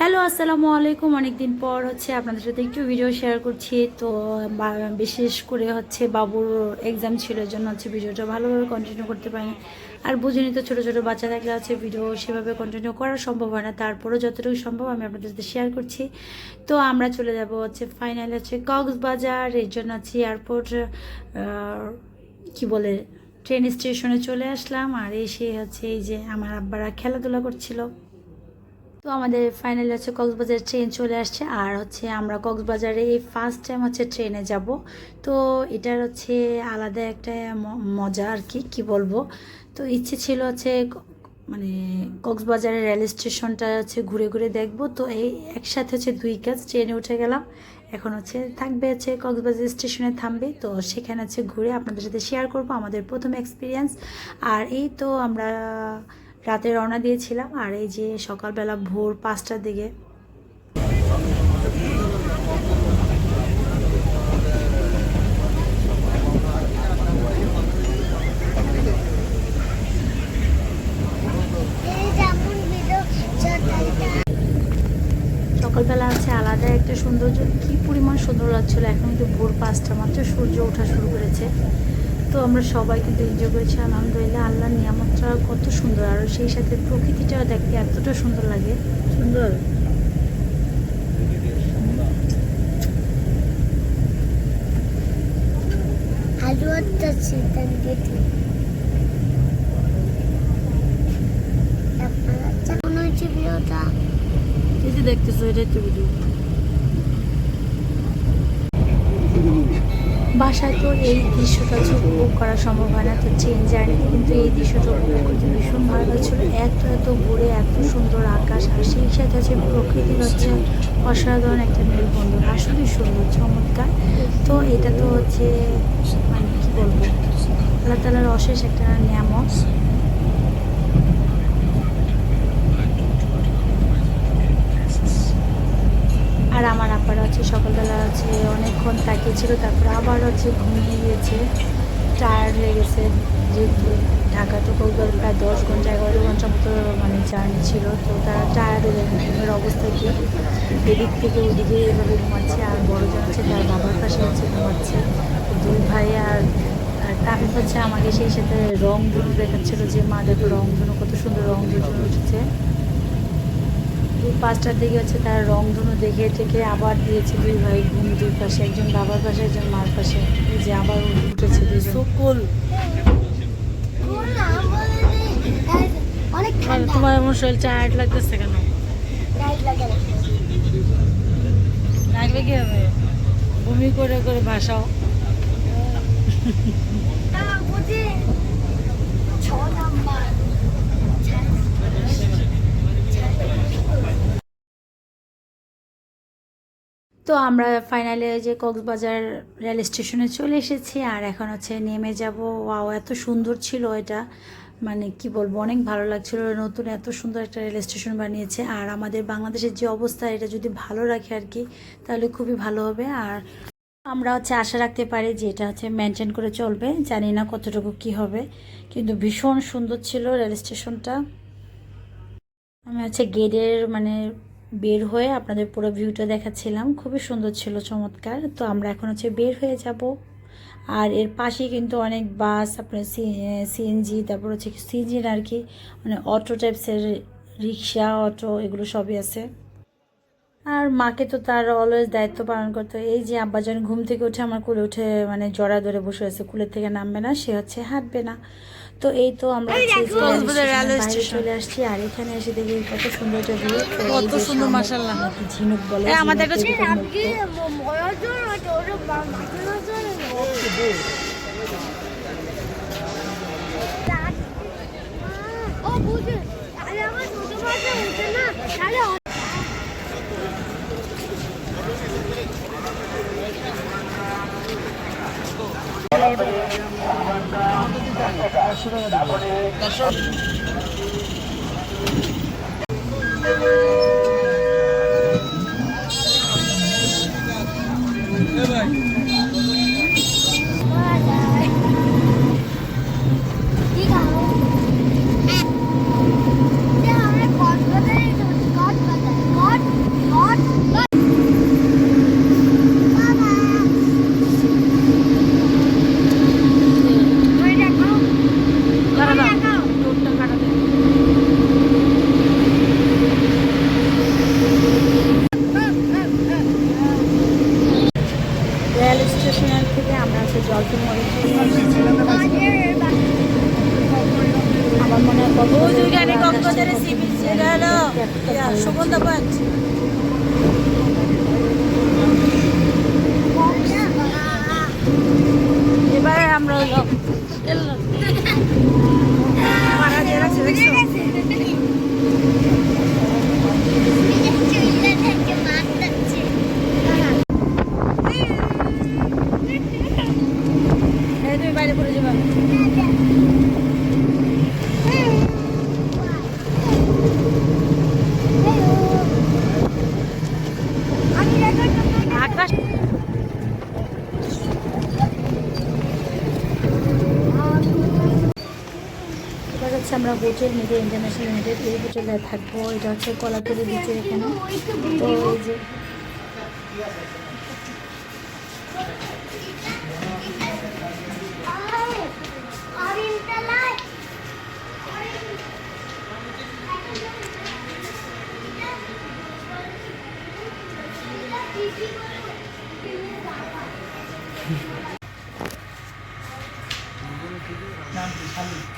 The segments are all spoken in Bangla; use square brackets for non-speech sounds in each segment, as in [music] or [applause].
হ্যালো, আসসালামু আলাইকুম। অনেকদিন পর হচ্ছে আপনাদের সাথে একটু ভিডিও শেয়ার করছি। তো বিশেষ করে হচ্ছে বাবুর এক্সাম ছিল জন্য হচ্ছে ভিডিওটা ভালোভাবে কন্টিনিউ করতে পারিনি। আর বুঝিনি তো ছোটো ছোটো বাচ্চা থাকলে হচ্ছে ভিডিও সেভাবে কন্টিনিউ করা সম্ভব হয় না। তারপরেও যতটুকু সম্ভব আমি আপনাদের সাথে শেয়ার করছি। তো, আমরা চলে যাব হচ্ছে ফাইনাল হচ্ছে কক্সবাজার। এর জন্য হচ্ছে এয়ারপোর্ট কি বলে ট্রেন স্টেশনে চলে আসলাম। আর এসে হচ্ছে এই যে আমার আব্বারা খেলাধুলা করছিল। তো আমাদের ফাইনালি হচ্ছে কক্সবাজার ট্রেন চলে আসছে। আর হচ্ছে আমরা কক্সবাজারে এই ফার্স্ট টাইম হচ্ছে ট্রেনে যাব। তো এটার হচ্ছে আলাদা একটা মজা আর কি কি বলব? তো ইচ্ছে ছিল হচ্ছে মানে কক্সবাজারের রেল স্টেশনটা হচ্ছে ঘুরে ঘুরে দেখব। তো এই একসাথে হচ্ছে দুই কাজ ট্রেনে উঠে গেলাম। এখন হচ্ছে থাকবে হচ্ছে কক্সবাজার স্টেশনে থামবে। তো সেখানে হচ্ছে ঘুরে আপনাদের সাথে শেয়ার করব আমাদের প্রথম এক্সপিরিয়েন্স আর এই তো আমরা রাতে রওনা দিয়েছিলাম আর এই যে সকালবেলা ভোর পাঁচটার দিকে সকালবেলা আছে আলাদা একটা সৌন্দর্য। কি পরিমাণ সুন্দর লাগছিল। এখন কিন্তু ভোর পাঁচটা, মাত্র সূর্য ওঠা শুরু তো আমরা সবাই কিন্তু এনজয় করেছি আলহামদুলিল্লাহ। আল্লাহ নিয়ামতটা কত সুন্দর। আর সেই সাথে প্রকৃতিটাও দেখতে এতটা সুন্দর লাগে। সুন্দর। দেখতেছো এটাই তো ভিডিও বাসায় তো এই দৃশ্যটা উপভোগ করা সম্ভব হয় না, তো ট্রেন জার্নি কিন্তু এই দৃশ্যটা উপভোগ করতে ভীষণ ভালো লাগছিল। এত এত ঘুরে এত সুন্দর আকাশ, আর সেই সাথে আছে প্রকৃতির হচ্ছে অসাধারণ একটা মেলবন্ধন, আসলে সুন্দর, চমৎকার। তো এটা তো হচ্ছে মানে কী বলব? আল্লাহ তালার অশেষ একটা নিয়ামত। আর আমার আব্বারা আছে সকালবেলা আছে, অনেকক্ষণ তাকিয়েছিল, তারপরে আবার হচ্ছে ঘুমিয়ে গিয়েছে। টায়ার্ড হয়ে গেছে, যেহেতু ঢাকা তো কলকাতা প্রায় দশ ঘণ্টা, এগারো ঘণ্টা মতো মানে জার্নি ছিল, তো তারা টায়ার্ড হয়ে ঘুমের অবস্থা কি? এদিক থেকে ওদিকে এভাবে ঘুমাচ্ছে, আর বড়জন হচ্ছে তার বাবার পাশে হচ্ছে ঘুমাচ্ছে। দুই ভাই আর আর তামিম হচ্ছে আমাকে সেই সাথে রং ধনু দেখাচ্ছিল যে, মা দেখো রং ধনু, কত সুন্দর রং ধনু উঠেছে। দুই পাঁচটার দিকে হচ্ছে তার রংধনু দেখে টেকে আবার দিয়েছে দুই ভাই ঘুম দুই পাশে একজন বাবার পাশে একজন মার পাশে। যে আবার উঠেছে দুজন সুকুল। তোমার এমন শরীর টায়ার্ড লাগতেছে কেন? লাগবে কি হবে বমি করে করে ভাসাও [laughs] তা বুঝি ছ নাম্বার তো আমরা ফাইনালে যে কক্সবাজার রেল স্টেশনে চলে এসেছি, আর এখন হচ্ছে নেমে যাব। ওয়াও এত সুন্দর ছিল এটা। মানে কি বলব, অনেক ভালো লাগছিল। নতুন এত সুন্দর একটা রেল স্টেশন বানিয়েছে। আর আমাদের বাংলাদেশের যে অবস্থা, এটা যদি ভালো রাখে আর কি, তাহলে খুবই ভালো হবে। আর আমরা হচ্ছে আশা রাখতে পারি যে এটা হচ্ছে মেনটেন করে চলবে। জানি না কতটুকু কি হবে, কিন্তু ভীষণ সুন্দর ছিল রেল স্টেশনটা আমি হচ্ছে গেটের মানে বের হয়ে আপনাদের পুরো ভিউটা দেখাচ্ছিলাম। খুবই সুন্দর ছিল, চমৎকার। তো আমরা এখন হচ্ছে বের হয়ে যাব। আর এর পাশেই কিন্তু অনেক বাস, আপনার সিএনজি, তারপর হচ্ছে সিএনজি আর কি মানে অটো টাইপসের রিক্সা, অটো এগুলো সবই আছে। আর মাকে তো তার অলওয়েজ দায়িত্ব পালন করতে। এই যে আব্বা যখন ঘুম থেকে উঠে আমার কুলে উঠে মানে জড়া ধরে বসে আছে কুলের থেকে নামবে না, সে হচ্ছে হাঁটবে না। তো এই তো আমরা। চলে আসছি আর এখানে এসে দেখি কত সুন্দর একটা। কত সুন্দর মাশাআল্লাহ। ঝিনুক বলে আমাদের একটা ঝিনুক এরকম আজকে টাকা দেবো। আছে ওটা মাথা ও বুঝে তাহলে আমার ছোট মাথা উঠে না তাহলে ঠিক আছে আমরা কক্সবাজারে কক্সবাজার কক্স সুগন্ধা পয়েন্ট এবারে আমরা হলো পাড়া দিয়ে রাখছে দেখছ এই তুমি বাইরে পড়ে যাবা আকাশ এবার হচ্ছে আমরা বোটের মিডে ইন্টারন্যাশনাল মিডে এই হোটেলে থাকব। এটা হচ্ছে কলাতলি বিচের এখানে। তো এই যে [laughs]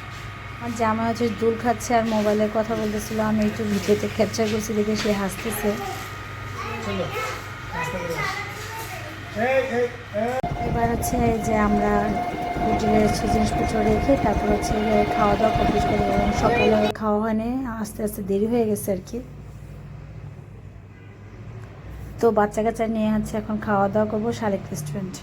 আর জামা হচ্ছে দুল খাচ্ছে আর মোবাইলে কথা বলতেছিল। আমি একটু ভিডিওতে ক্যাপচার করছি দেখে সে হাসতেছে। এবার হচ্ছে যে আমরা হোটেলে হচ্ছে জিনিসপত্র রেখে তারপর হচ্ছে খাওয়া দাওয়া কমপ্লিট করে এবং সকালে খাওয়া হয়নি আস্তে আস্তে দেরি হয়ে গেছে আর কি। তো বাচ্চা কাচ্চা নিয়ে হচ্ছে এখন খাওয়া দাওয়া করব শালিক রেস্টুরেন্টে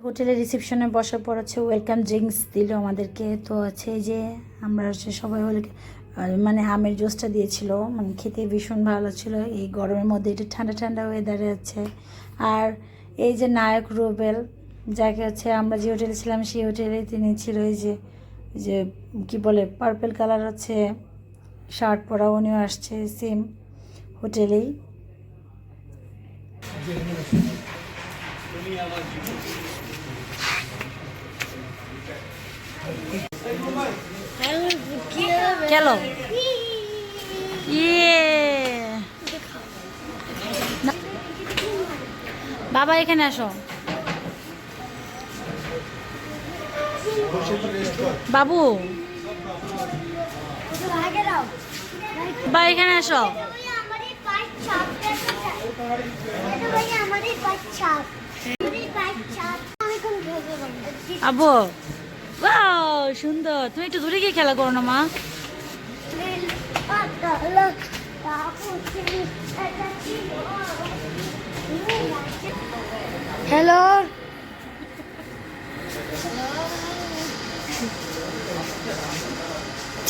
হোটেলের রিসেপশনে বসার পর ওয়েলকাম ড্রিঙ্কস দিল আমাদেরকে। তো এই যে আমরা সবাই হলে মানে আমের জুসটা দিয়েছিল মানে খেতে ভীষণ ভালো ছিল এই গরমের মধ্যে এটা ঠান্ডা ঠান্ডা ওয়েদারে আছে। আর এই যে নায়ক রুবেল, যাকে হচ্ছে আমরা যে হোটেলে ছিলাম, সেই হোটেলে তিনি ছিল এই যে যে কি বলে পার্পেল কালার হচ্ছে শার্ট পরা, উনিও আসছে সেম হোটেলেই গেল ইয়ে। বাবা, এখানে আসো। বাবু। বা এখানে আসো। আবু। সুন্দর। তুমি একটু দূরে গিয়ে খেলা করো না, মা। হ্যালো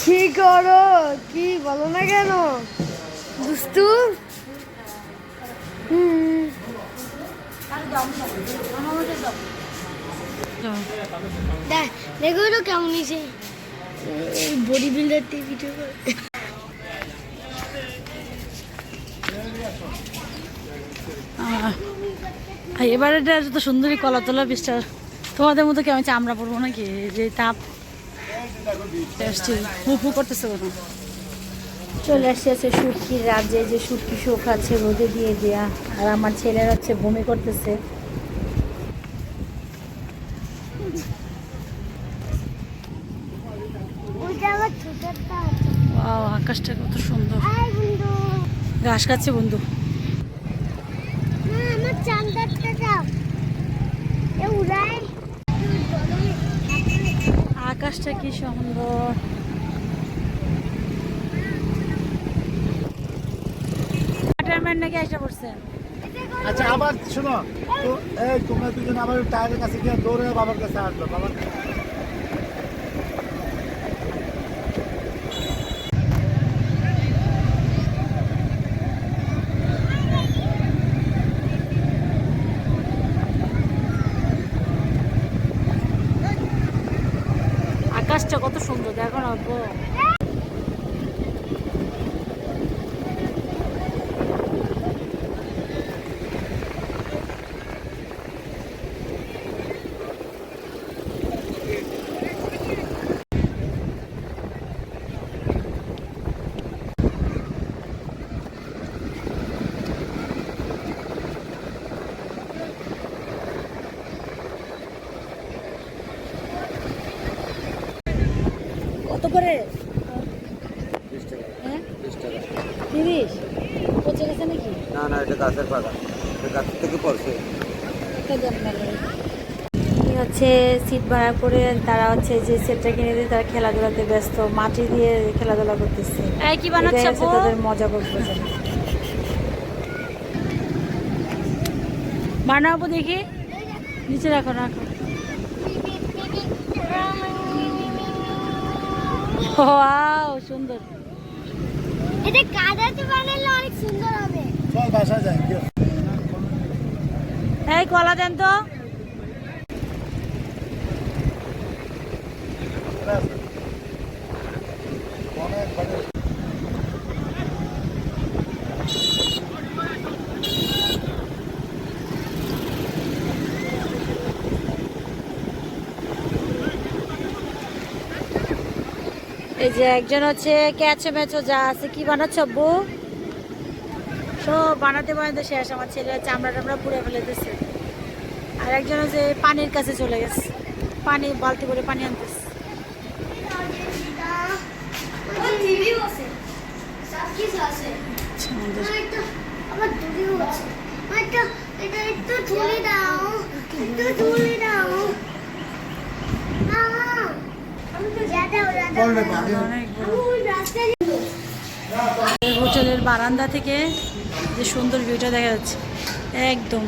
কি করো? কি বলো না কেন? দুস্তু হুম। দেখ তো কেমন বডি বিল্ডার ভিডিও করে। এবারে এটা তো সুন্দরী কলা তোলা বৃষ্টা তোমাদের মতো কেমন চামড়া পরবো নাকি? যে তাপ। হু হু করতেছে চলে আসছে আছে সুটকির রাজ্যে, যে সুটকি শোক আছে, রোদে দিয়ে দেয়া। আর আমার ছেলের হচ্ছে বমি করতেছে। আকাশটা কত সুন্দর। ঘাস খাচ্ছে বন্ধু। না আমার চান্দারটা দাও। এ উড়াই। আকাশটা কি সুন্দর। ওয়াটারম্যান নাকি পড়ছে? আচ্ছা আবার শোনো। তো এই তোমরা দুজন আবার টায়ারের কাছে গিয়ে দৌড়ে বাবার কাছে আসলো বাবার আকাশটা কত সুন্দর দেখো না করে? বিশ টাকা। হ্যাঁ? বিশ টাকা। তিরিশ? পচে গেছে নাকি? না না এটা গাছের পাতা। এটা থেকে পড়ছে। একটা দেন ভালো এই হচ্ছে সিট ভাড়া করে তারা হচ্ছে যে সেটটা কিনে দিয়ে তারা খেলাধুলাতে ব্যস্ত মাটি দিয়ে খেলাধুলা করতেছে। কি বানাচ্ছ? তাদের মজা করতেছে। বানাবো দেখি। নিচে রাখো রাখো। ওয়াও সুন্দর। এটা কাদাতে বানালে অনেক সুন্দর হবে। চল বাসা যাই এই কলা দেন তো। এই যে একজন হচ্ছে ক্যাচো ম্যাচো যা আছে কি বানাচ্ছ আব্বু সব বানাতে বানাতে শেষ আমার ছেলে চামড়া টামড়া পুড়ে ফেলেতেছে আর একজন হচ্ছে পানির কাছে চলে গেছে পানি বালতি করে পানি আনতেছে আমার দিদিও হোটেলের বারান্দা থেকে যে সুন্দর ভিউটা দেখা যাচ্ছে একদম।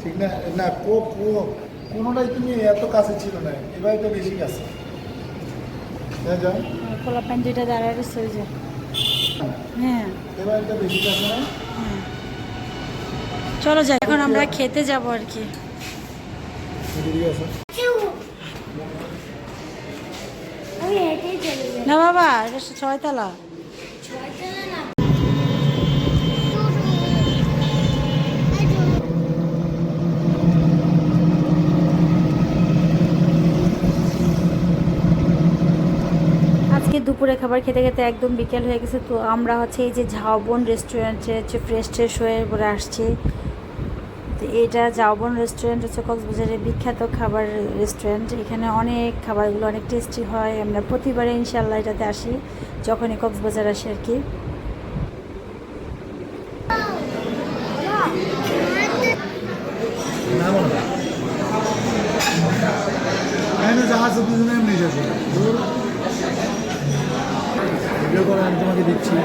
ঠিক না? না কো কো কোনোটাই তুমি এত কাছে ছিল না। এবার তো বেশি কাছে। হ্যাঁ খোলা প্যান্ট দুইটা দাঁড়ায় রয়েছে হ্যাঁ। এবার তো বেশি কাছে না? হ্যাঁ চলো যাই, এখন আমরা খেতে যাব আর কি। না বাবা, এটা ছয়তলা। আজকে দুপুরে খাবার খেতে খেতে একদম বিকেল হয়ে গেছে, তো আমরা হচ্ছে এই যে ঝাউবন রেস্টুরেন্টে হচ্ছে ফ্রেশ ট্রেশ হয়ে পরে আসছি। তো এটা জাওবন রেস্টুরেন্ট হচ্ছে কক্সবাজারের বিখ্যাত খাবার রেস্টুরেন্ট এখানে অনেক খাবারগুলো অনেক টেস্টি হয়। আমরা প্রতিবারে ইনশাল্লাহ এটাতে আসি, যখনই কক্সবাজার আসি আর কি না মনে এখানে যা আছে দুজনে এমনি যাবে দূর ভিডিও করে আমি তোমাকে দিচ্ছি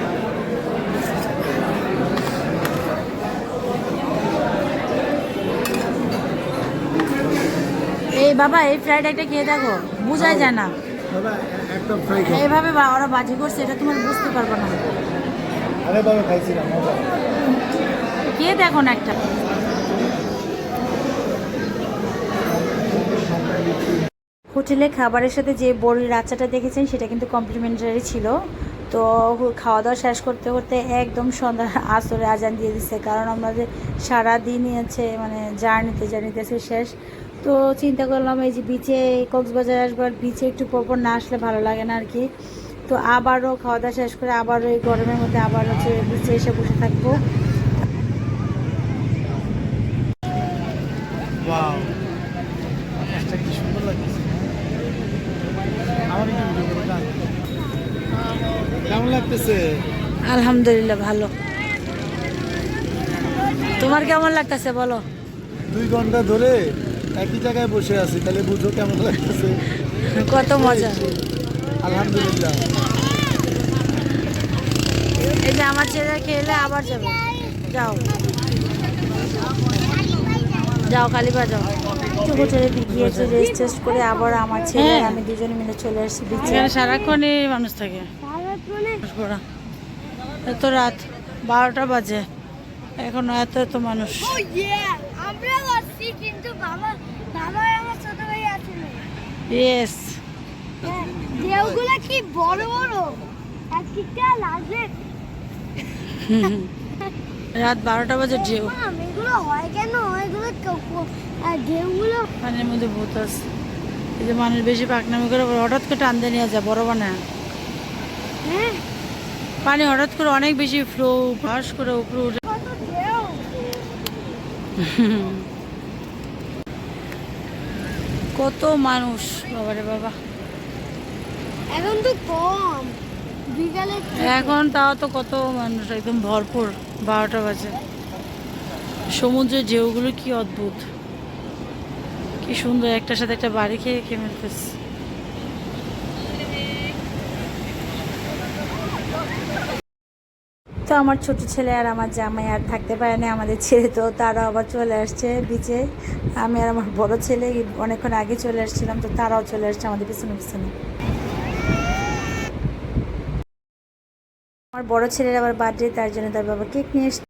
এই বাবা এই ফ্রাইড রাইসটা খেয়ে দেখো বোঝাই যায় না। এইভাবে ওরা বাজি করছে এটা তোমার বুঝতে পারব না। খেয়ে দেখো না একটা। হোটেলে খাবারের সাথে যে বড়ির আচাটা দেখেছেন সেটা কিন্তু কমপ্লিমেন্টারি ছিল। তো খাওয়া দাওয়া শেষ করতে করতে একদম সন্ধ্যা আসরে আজান দিয়ে দিচ্ছে কারণ আমাদের সারাদিনই আছে মানে জার্নিতে জার্নিতে আছে শেষ। তো চিন্তা করলাম এই যে বিচে কক্সবাজার আসবার বিচে একটু পরপর না আসলে ভালো লাগে না আর কি তো আবারও খাওয়া দাওয়া শেষ করে আবারও এই গরমের মধ্যে আবার হচ্ছে বিচে এসে বসে থাকব। আলহামদুলিল্লাহ ভালো। তোমার কেমন লাগতেছে বলো? দুই ঘণ্টা ধরে একই জায়গায় বসে আছি তাহলে বুঝো কেমন লাগতেছে। কত মজা। আলহামদুলিল্লাহ। এই যে আমার ছেলে খেলে আবার যাবে। যাও। যাও কালীবার যাও। হোটেলে গিয়েছে রেস্ট টেস্ট করে আবার আমার ছেলে হ্যাঁ। আমি দুজনে মিলে চলে আসছি বিচে সারাক্ষণই মানুষ থাকে। এত রাত বারোটা বাজে। এখন এত এত মানুষ। Oh! আমরা আসছি কিন্তু বাবা বাবা আমার ছোট ভাই আছে ইয়েস হ্যাঁ, ঢেউগুলো কি বড় বড়? একটা লাগে রাত বারোটা বাজে ঢেউ। এগুলো হয় কেন? এগুলো ঢেউগুলো পানির মধ্যে ভূত আছে। এই যে মানুষ বেশি পাকনামি করে হঠাৎ করে টান দিয়ে নিয়ে যায় বড় বানায়। হ্যাঁ। পানি হঠাৎ করে অনেক বেশি ফ্লো ফাঁস করে উপরে উঠে। [laughs] কত মানুষ বাবারে বাবা। এখন তো কম। বিকালে এখন তাও তো কত মানুষ একদম ভরপুর বারোটা বাজে। সমুদ্রের ঢেউগুলো কি অদ্ভুত। কি সুন্দর একটার সাথে একটা বাড়ি খেয়ে খেয়ে ফেলতেছে। তো আমার ছোট ছেলে আর আমার জামাই আর থাকতে পারে না, আমাদের ছেলে তো, তারা আবার চলে আসছে বিচে আমি আর আমার বড় ছেলে অনেকক্ষণ আগে চলে আসছিলাম, তো তারাও চলে আসছে আমাদের পিছনে পিছনে। আমার বড় ছেলের আবার বার্থডে তার জন্য তার বাবা কেক নিয়ে